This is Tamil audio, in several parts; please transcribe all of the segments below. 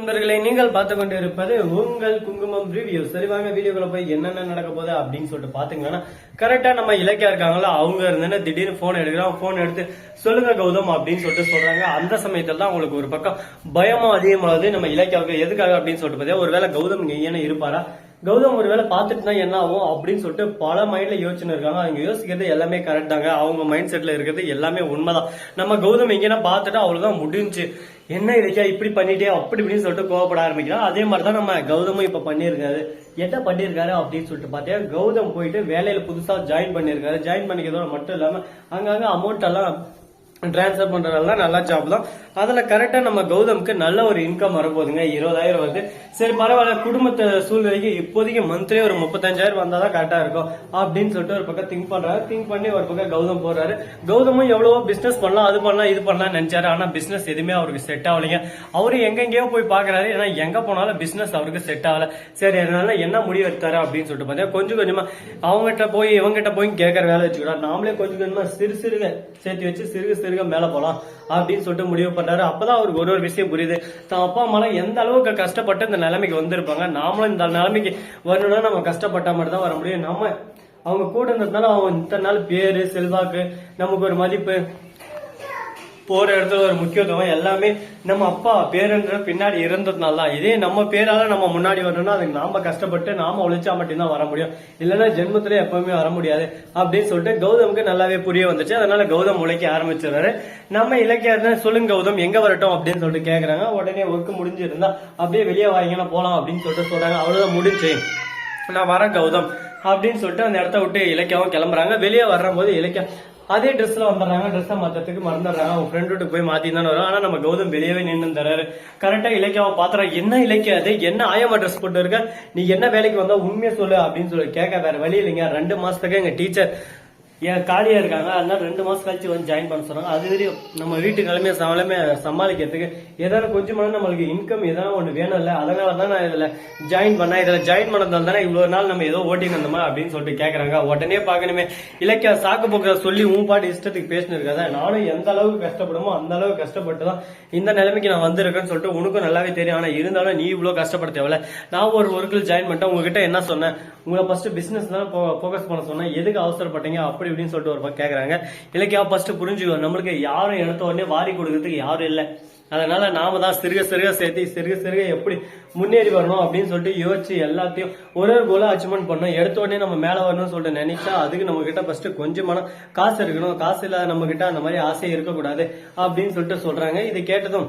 நண்பர்களை நீங்கள் பார்த்து கொண்டு இருப்பது உங்கள் குங்குமம் ரிவ்யூ சரி வாங்க வீடியோக்குள்ள போய் என்னென்ன நடக்க போகுது அப்படின்னு சொல்லிட்டு பாத்தீங்கன்னா கரெக்டா நம்ம இலக்கியா இருக்காங்களோ அவங்க இருந்தேன்னு திடீர்னு போன் எடுக்கிறோம் போன் எடுத்து சொல்லுங்க கௌதம் அப்படின்னு சொல்லிட்டு சொல்றாங்க. அந்த சமயத்துல தான் உங்களுக்கு ஒரு பக்கம் பயமும் அதிகமாகுது. நம்ம இலக்கியாவுக்கு எதுக்காக அப்படின்னு சொல்லிட்டு பார்த்தீங்கன்னா ஒருவேளை கௌதம் இங்க இருப்பாரா? கௌதம் ஒருவேளை பார்த்துட்டுனா என்ன ஆகும் அப்படின்னு சொல்லிட்டு பல மைண்ட்ல யோசனை இருக்காங்க. அவங்க யோசிக்கிறது எல்லாமே கரெக்ட் தாங்க. அவங்க மைண்ட் செட்ல இருக்கிறது எல்லாமே உண்மைதான். நம்ம கௌதம் எங்கன்னா பார்த்துட்டு அவ்வளவுதான் முடிஞ்சு. என்ன இதுக்கா இப்படி பண்ணிட்டே அப்படி இப்படின்னு சொல்லிட்டு கோவப்பட ஆரம்பிக்கிறோம் அதே மாதிரி தான் நம்ம கௌதமும் இப்ப பண்ணியிருக்காரு. என்ன பண்ணியிருக்காரு அப்படின்னு சொல்லிட்டு பார்த்தீங்கன்னா கௌதம் போயிட்டு வேலையில புதுசா ஜாயின் பண்ணியிருக்காரு. ஜாயின் பண்ணிக்கிறதோட மட்டும் இல்லாம அங்கங்க அமௌண்ட் எல்லாம் டிரான்ஸ்ஃபர் பண்றதெல்லாம் நல்லா ஜாப் தான். அதுல கரெக்டா நம்ம கௌதம்க்கு நல்ல ஒரு இன்கம் வரப்போகுதுங்க. இருபதாயிரம் வருது. சரி பரவாயில்ல. குடும்பத்தை சூழ்நிலைக்கு இப்போதைக்கு மந்த்லி ஒரு முப்பத்தஞ்சாயிரம் வந்தாதான் கரெக்டா இருக்கும். அப்படின்னு சொல்லிட்டு ஒரு பக்கம் திங்க் பண்றாரு. திங்க் பண்ணி ஒரு பக்கம் கௌதம் போறாரு. கௌதமும் எவ்வளவோ பிசினஸ் பண்ணலாம் அது பண்ணலாம் இது பண்ணலாம் நினைச்சாரு. ஆனா பிசினஸ் எதுவுமே அவருக்கு செட் ஆகலைங்க. அவரு எங்கெங்கேயோ போய் பாக்குறாரு. ஏன்னா எங்க போனாலும் பிசினஸ் அவருக்கு செட் ஆகல. சரி அதனால என்ன முடிவு எடுத்தாரு அப்படின்னு சொல்லிட்டு பார்த்தா கொஞ்சம் கொஞ்சமா அவங்ககிட்ட போய் இவங்ககிட்ட போய் கேட்கற வேலை வச்சுக்கிறார். நாமளே கொஞ்சம் கொஞ்சமா சிறு சிறுக சேர்த்து வச்சு சிறுக சிறு இருக்க மேல போலாம் அப்படின்னு சொல்லிட்டு முடிவு பண்றாரு. அப்பதான் அவருக்கு ஒரு ஒரு விஷயம் புரியுது. தான் அப்பா அம்மாலாம் எந்த அளவுக்கு கஷ்டப்பட்டு இந்த நிலைமைக்கு வந்திருப்பாங்க? நாமளும் இந்த நிலைமைக்கு வரணும்னா நம்ம கஷ்டப்பட்ட மாதிரி தான் வர முடியும். நம்ம அவங்க கூட இருந்ததுனால அவங்க இத்தனை நாள் பேரு செல்வாக்கு நமக்கு ஒரு மதிப்பு போற இடத்துல ஒரு முக்கியத்துவம் எல்லாமே நம்ம அப்பா பேருன்ற பின்னாடி இருந்ததுனால தான். இதே நம்ம பேரால நம்ம முன்னாடி வரணும்னா அதுக்கு நாம கஷ்டப்பட்டு நாம உழைச்சா மட்டும்தான் வர முடியும். இல்லைன்னா ஜென்மத்துல எப்பவுமே வர முடியாது அப்படின்னு சொல்லிட்டு கௌதமுக்கு நல்லாவே புரிய வந்துச்சு. அதனால கௌதம் உழைக்க ஆரம்பிச்சிடுறாரு நம்ம இலக்கிய சொல்லுங்க கௌதம் எங்க வரட்டும் அப்படின்னு சொல்லிட்டு கேக்குறாங்க. உடனே ஒர்க் முடிஞ்சிருந்தா அப்படியே வெளியே வாங்கினா போலாம் அப்படின்னு சொல்லிட்டு சொல்றாங்க. அவ்வளவுதான் முடிஞ்சு. நான் வரேன் கௌதம் அப்படின்னு சொல்லிட்டு அந்த இடத்த விட்டு இலக்கியாவும் கிளம்புறாங்க. வெளியே வர்ற போது அதே ட்ரெஸ்ல வந்துடுறாங்க ட்ரெஸ்ஸை மாத்தத்துக்கு மறந்துடுறாங்க. அவங்க ஃப்ரெண்ட் வீட்டுக்கு போய் மாத்தி தானே வரும் ஆனா நம்ம கௌதம் வெளியவே நின்று தராரு கரெக்டா இலக்கியாவை பாத்துறோம் என்ன இலக்கியா அது? என்ன ஆயமா ட்ரெஸ் போட்டு இருக்க நீ என்ன வேலைக்கு வந்தா உண்மையை சொல்லு அப்படின்னு சொல்லி கேட்க வேற வழி இல்லைங்க. ரெண்டு மாசத்துக்கு எங்க டீச்சர் ஏன் காலியா இருக்காங்க? அதனால ரெண்டு மாசம் கழிச்சு வந்து ஜாயின் பண்ண சொல்கிறாங்க அது வரையும் நம்ம வீட்டு நிலைமையை சமாளமே சமாளிக்கிறதுக்கு ஏதாவது கொஞ்சமான நம்மளுக்கு இன்கம் ஏதாவது ஒண்ணு வேணும்ல அதனால தான் நான் இதுல ஜாயின் பண்ணேன் இதுல ஜாயின் பண்ணதால தானே இவ்வளவு நாள் நம்ம ஏதோ ஓட்டிங் வந்தோமா அப்படின்னு சொல்லிட்டு கேக்குறாங்க. உடனே பாக்கணுமே இலக்கிய சாக்கு போக்குற சொல்லி உன் பாட்டு இஷ்டத்துக்கு பேசினு நானும் எந்த அளவுக்கு கஷ்டப்படுமோ அந்த அளவுக்கு கஷ்டப்பட்டு தான் இந்த நிலைமைக்கு நான் வந்திருக்கேன்னு சொல்லிட்டு உனக்கும் நல்லாவே தெரியும். ஆனா இருந்தாலும் நீ இவ்வளவு கஷ்டப்பட தேவையில்ல. நான் ஒரு ஒர்க்கில் ஜாயின் பண்ணிட்டேன். உங்ககிட்ட என்ன சொன்னேன்? உங்களை ஃபர்ஸ்ட் பிசினஸ் தான் ஃபோக்கஸ் பண்ண சொன்னேன். எதுக்கு அவசரப்பட்டீங்க? அப்படி இப்படின்னு சொல்லிட்டு ஒரு பக்கம் கேக்குறாங்க. இலக்கியா ஃபர்ஸ்ட் புரிஞ்சுக்கோ நம்மளுக்கு யாரும் எடுத்த உடனே வாரி கொடுக்கறதுக்கு யாரும் இல்லை. அதனால நாம தான் சிறுக சிறுக சேர்த்து சிறுக சிறுக எப்படி முன்னேறி வரணும் அப்படின்னு சொல்லிட்டு யோசிச்சு எல்லாத்தையும் ஒரு ஒரு கோலா அச்சீவ்மெண்ட் பண்ணோம். எடுத்த உடனே நம்ம மேல வரணும்னு சொல்லிட்டு நினைச்சா அதுக்கு நம்ம கிட்ட ஃபர்ஸ்ட் கொஞ்சமான காசு இருக்கணும். காசு இல்லாத நம்ம கிட்ட அந்த மாதிரி ஆசை இருக்கக்கூடாது அப்படின்னு சொல்லிட்டு சொல்றாங்க. இது கேட்டதும்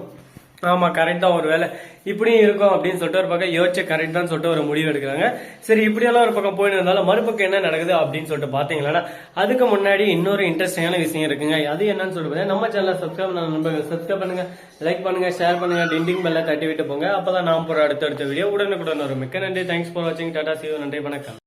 ஆமா கரெக்ட் தான் ஒரு வேலை இப்படியும் இருக்கும் அப்படின்னு சொல்லிட்டு ஒரு பக்கம் யோசிச்சு கரெக்ட் தான் சொல்லிட்டு ஒரு முடிவு எடுக்கிறாங்க. சரி இப்படியெல்லாம் ஒரு பக்கம் போயிட்டு இருந்தாலும் மறுபக்கம் என்ன நடக்குது அப்படின்னு சொல்லிட்டு பாத்தீங்களா அதுக்கு முன்னாடி இன்னொரு இன்ட்ரெஸ்டிங்கான விஷயம் இருக்குங்க. அது என்னன்னு சொல்லிட்டு பார்த்தீங்கன்னா, நம்ம சேனல் சப்ஸ்கிரைப் நண்பர்கள் சப்ஸ்கிரைப் பண்ணுங்க லைக் பண்ணுங்க ஷேர் பண்ணுங்க டிண்டிங் பெல்ல தட்டி விட்டு போங்க. அப்பதான் நான் போற அடுத்தடுத்த வீடியோ உடனுக்குடன் வரும். மிக்க நன்றி. தேங்க்ஸ் ஃபார் வாட்சிங் டாடா சிவ நன்றி வணக்கம்.